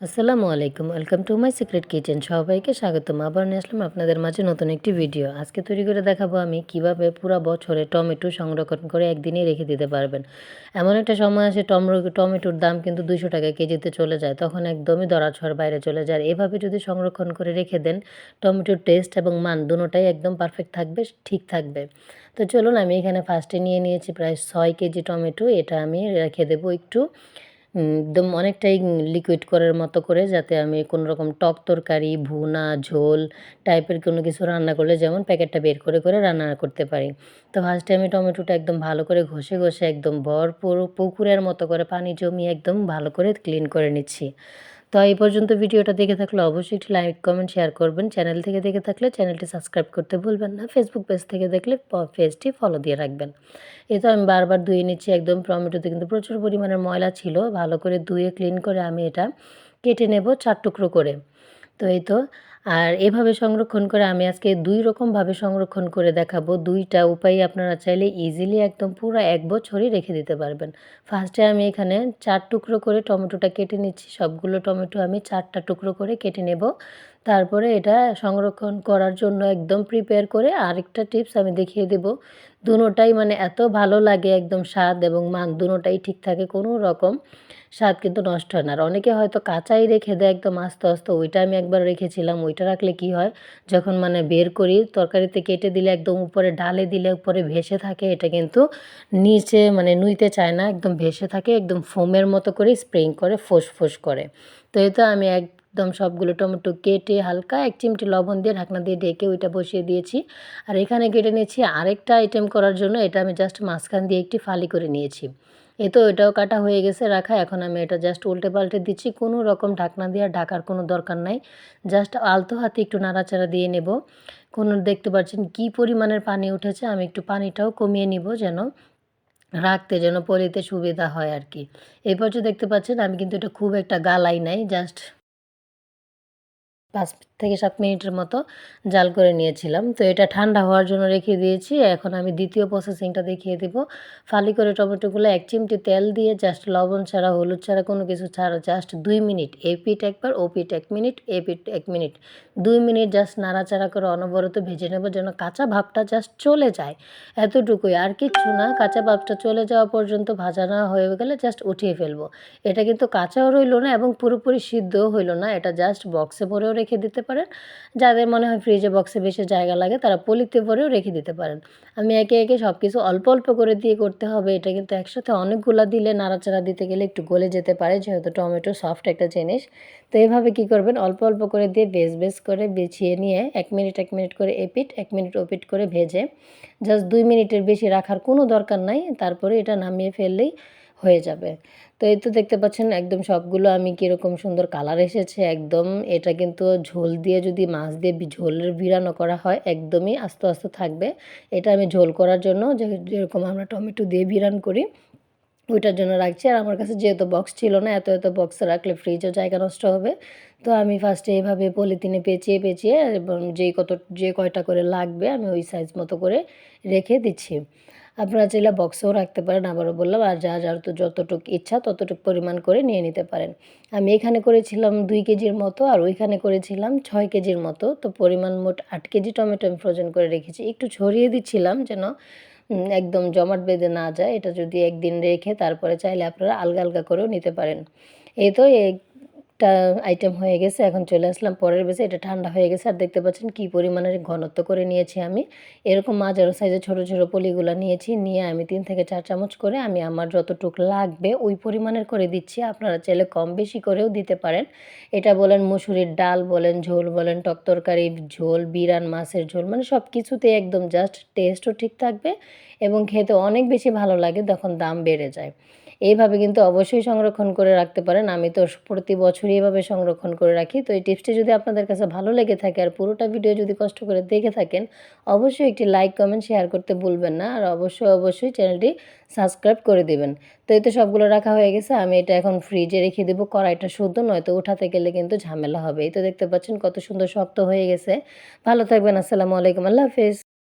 আসসালামু আলাইকুম, welcome to my secret kitchen. সবাইকে স্বাগতম। আবার নিয়ে আসলাম আপনাদের মাঝে নতুন একটি ভিডিও। আজকে তৈরি করে দেখাবো আমি কীভাবে পুরো বছরে টমেটো সংরক্ষণ করে একদিনেই রেখে দিতে পারবেন। এমন একটা সময় আসে টমেটোর দাম কিন্তু দুশো টাকা কেজিতে চলে যায়, তখন একদমই দরাছোয়ার বাইরে চলে যায়। এভাবে যদি সংরক্ষণ করে রেখে দেন, টমেটোর টেস্ট এবং মান দুটোটাই একদম পারফেক্ট থাকবে, ঠিক থাকবে। তো চলুন আমি এখানে ফার্স্টে নিয়ে নিয়েছি প্রায় ছয় কেজি টমেটো, এটা আমি রেখে দেবো একটু। একদম অনেকটাই লিকুইড করার মতো করে যাতে আমি কোনো রকম টক তরকারি, ভুনা, ঝোল টাইপের কোনো কিছু রান্না করলে যেমন প্যাকেটটা বের করে করে রান্না করতে পারি। তো ফার্স্টে আমি টমেটোটা একদম ভালো করে ঘষে ঘষে একদম ভরপুর পুকুরের মতো করে পানি জমিয়ে একদম ভালো করে ক্লিন করে নিচ্ছি। তো এই পর্যন্ত ভিডিওটা দেখে থাকলে অবশ্যই একটি লাইক, কমেন্ট, শেয়ার করবেন। চ্যানেল থেকে দেখে থাকলে চ্যানেলটি সাবস্ক্রাইব করতে ভুলবেন না। ফেসবুক পেজ থেকে দেখলে পেজটি ফলো দিয়ে রাখবেন। এ তো আমি বারবার ধুয়ে নিচ্ছি, একদম টমেটোতে কিন্তু প্রচুর পরিমাণের ময়লা ছিল। ভালো করে ধুয়ে ক্লিন করে আমি এটা কেটে নেব চার টুকরো করে। তো এই তো আর এভাবে সংরক্ষণ করে আমি আজকে দুই রকমভাবে সংরক্ষণ করে দেখাবো। দুইটা উপায় আপনারা চাইলে ইজিলি একদম পুরো এক বছরই রেখে দিতে পারবেন। ফার্স্টে আমি এখানে চার টুকরো করে টমেটোটা কেটে নিচ্ছি। সবগুলো টমেটো আমি চারটা টুকরো করে কেটে নেব। তারপরে এটা সংরক্ষণ করার জন্য একদম প্রিপেয়ার করে আরেকটা টিপস আমি দেখিয়ে দেব। দুটোটাই মানে এত ভালো লাগে একদম স্বাদ এবং মান দুটোটাই ঠিক থাকে কোনো রকম স্বাদ কিন্তু নষ্ট হয় না। আর অনেকে হয়তো কাঁচাই রেখে দেয় একদম আস্তে আস্তে, ওইটা আমি একবার রেখেছিলাম, ওইটা রাখলে কি হয়? যখন মানে বের করি, তরকারিতে কেটে দিলে একদম উপরে ডালে দিলে উপরে ভেসে থাকে, এটা কিন্তু নিচে মানে নুইতে চায় না, একদম ভেসে থাকে, একদম ফোমের মতো করে স্প্রিং করে, ফোস ফোস করে। তো তো আমি এক একদম সবগুলো টমেটো কেটে হালকা এক চিমটি লবণ দিয়ে ঢাকনা দিয়ে ডেকে ওইটা বসিয়ে দিয়েছি। আর এখানে কেটে নিয়েছি আরেকটা আইটেম করার জন্য, এটা আমি জাস্ট মাঝখান দিয়ে একটি ফালি করে নিয়েছি। এ তো এটাও কাটা হয়ে গেছে, রাখা। এখন আমি এটা জাস্ট উল্টে পাল্টে দিচ্ছি। কোনো রকম ঢাকনা দিয়ে ঢাকার কোনো দরকার নাই। জাস্ট আলতো হাতে একটু নাড়াচাড়া দিয়ে নেব। কোনো দেখতে পাচ্ছেন কি পরিমাণের পানি উঠেছে, আমি একটু পানিটাও কমিয়ে নিব যেন রাখতে, যেন পলিতে সুবিধা হয় আর কি। এরপর যে দেখতে পাচ্ছেন, আমি কিন্তু এটা খুব একটা গালাই নাই জাস্ট পাঁচ থেকে সাত মিনিটের মতো জাল করে নিয়েছিলাম। তো এটা ঠান্ডা হওয়ার জন্য রেখে দিয়েছি। এখন আমি দ্বিতীয় প্রসেসিংটা দেখিয়ে দেব। ফালি করে টমেটোগুলো এক চিমটি তেল দিয়ে জাস্ট লবণ ছাড়া, হলুদ ছাড়া কোনো কিছু ছাড়া জাস্ট দুই মিনিট এ পিঠ একবার ও পিঠ এক মিনিট এ পিঠ এক মিনিট। দুই মিনিট জাস্ট নাড়াচাড়া করে অনবরত ভেজে নেব যেন কাঁচা ভাবটা জাস্ট চলে যায়। এতটুকুই। আর কিচ্ছু না, কাঁচা ভাবটা চলে যাওয়া পর্যন্ত ভাজা না হয়ে গেলে জাস্ট উঠিয়ে ফেলব। এটা কিন্তু কাঁচাও রইল না এবং পুরোপুরি সিদ্ধও হইল না। এটা জাস্ট বক্সে ভরেও রেখে দিতে পারেন। যাদের মনে হয় ফ্রিজে বক্সে বেশি জায়গা লাগে, তারা পলিতে ভরেও রেখে দিতে পারেন। আমি একে একে সব কিছু অল্প অল্প করে দিয়ে করতে হবে। এটা কিন্তু একসাথে অনেকগুলো দিলে নাড়াচাড়া দিতে গেলে একটু গলে যেতে পারে, যেহেতু টমেটো সফট একটা জিনিস। তো এইভাবে কী করবেন? অল্প অল্প করে দিয়ে বেশ বেশ করে বেছিয়ে নিয়ে এক মিনিট এক মিনিট করে এপিট, এক মিনিট ওপিট করে ভেজে জাস্ট দুই মিনিটের বেশি রাখার কোনো দরকার নাই। তারপরে এটা নামিয়ে ফেললেই হয়ে যাবে। তো এই তো দেখতে পাচ্ছেন একদম সবগুলো আমি কীরকম সুন্দর কালার এসেছে, একদম এটা কিন্তু ঝোল দিয়ে যদি মাছ দিয়ে ঝোলের বিরানো করা হয় একদমই আস্তে আস্তে থাকবে। এটা আমি ঝোল করার জন্য যেরকম আমরা টমেটো দিয়ে বিরান করি, ওইটার জন্য রাখছি। আর আমার কাছে যেহেতু বক্স ছিল না, এত এত বক্সে রাখলে ফ্রিজও জায়গা নষ্ট হবে। তো আমি ফার্স্টে এইভাবে পলিথিনে পেঁচিয়ে পেঁচিয়ে যেই কত, যে কয়টা করে লাগবে আমি ওই সাইজ মতো করে রেখে দিচ্ছি। আপনারা চাইলে বক্সেও রাখতে পারেন, আবারও বললাম, আর যা যার তো যতটুকু ইচ্ছা ততটুক পরিমাণ করে নিয়ে নিতে পারেন। আমি এখানে করেছিলাম দুই কেজির মতো, আর ওইখানে করেছিলাম ছয় কেজির মতো, তো পরিমাণ মোট আট কেজি টমেটো আমি ফ্রোজেন করে রেখেছি। একটু ছড়িয়ে দিচ্ছিলাম যেন একদম জমাট বেঁধে না যায়, এটা যদি একদিন রেখে তারপরে চাইলে আপনারা আলগা আলগা করেও নিতে পারেন। এই তো একটা আইটেম হয়ে গেছে, এখন চলে আসলাম পরের বেসে এটা ঠান্ডা হয়ে গেছে, আর দেখতে পাচ্ছেন কি পরিমাণের ঘনত্ব করে নিয়েছি আমি। এরকম মাঝারো সাইজে ছোটো ছোটো পলিগুলো নিয়েছি, নিয়ে আমি তিন থেকে চার চামচ করে আমি আমার যতটুক লাগবে ওই পরিমাণের করে দিচ্ছি। আপনারা চাইলে কম বেশি করেও দিতে পারেন। এটা বলেন মুসুরির ডাল বলেন, ঝোল বলেন, টক তরকারি, ঝোল, বিরান, মাছের ঝোল মানে সব কিছুতে একদম জাস্ট টেস্টও ঠিক থাকবে এবং খেতে অনেক বেশি ভালো লাগে, তখন দাম বেড়ে যায়। এইভাবে কিন্তু অবশ্যই সংরক্ষণ করে রাখতে পারেন। আমি তো প্রতি বছরই এভাবে সংরক্ষণ করে রাখি। তো এই টিপসটি যদি আপনাদের কাছে ভালো লেগে থাকে আর পুরোটা ভিডিও যদি কষ্ট করে দেখে থাকেন, অবশ্যই একটি লাইক, কমেন্ট, শেয়ার করতে ভুলবেন না। আর অবশ্যই অবশ্যই চ্যানেলটি সাবস্ক্রাইব করে দেবেন। তো এই তো সবগুলো রাখা হয়ে গেছে। আমি এটা এখন ফ্রিজে রেখে দেবো। কড়াইটা শুদ্ধ নয়তো উঠাতে গেলে কিন্তু ঝামেলা হবে। এই তো দেখতে পাচ্ছেন কত সুন্দর শক্ত হয়ে গেছে। ভালো থাকবেন। আসসালামু আলাইকুম। আল্লাহ হাফিজ।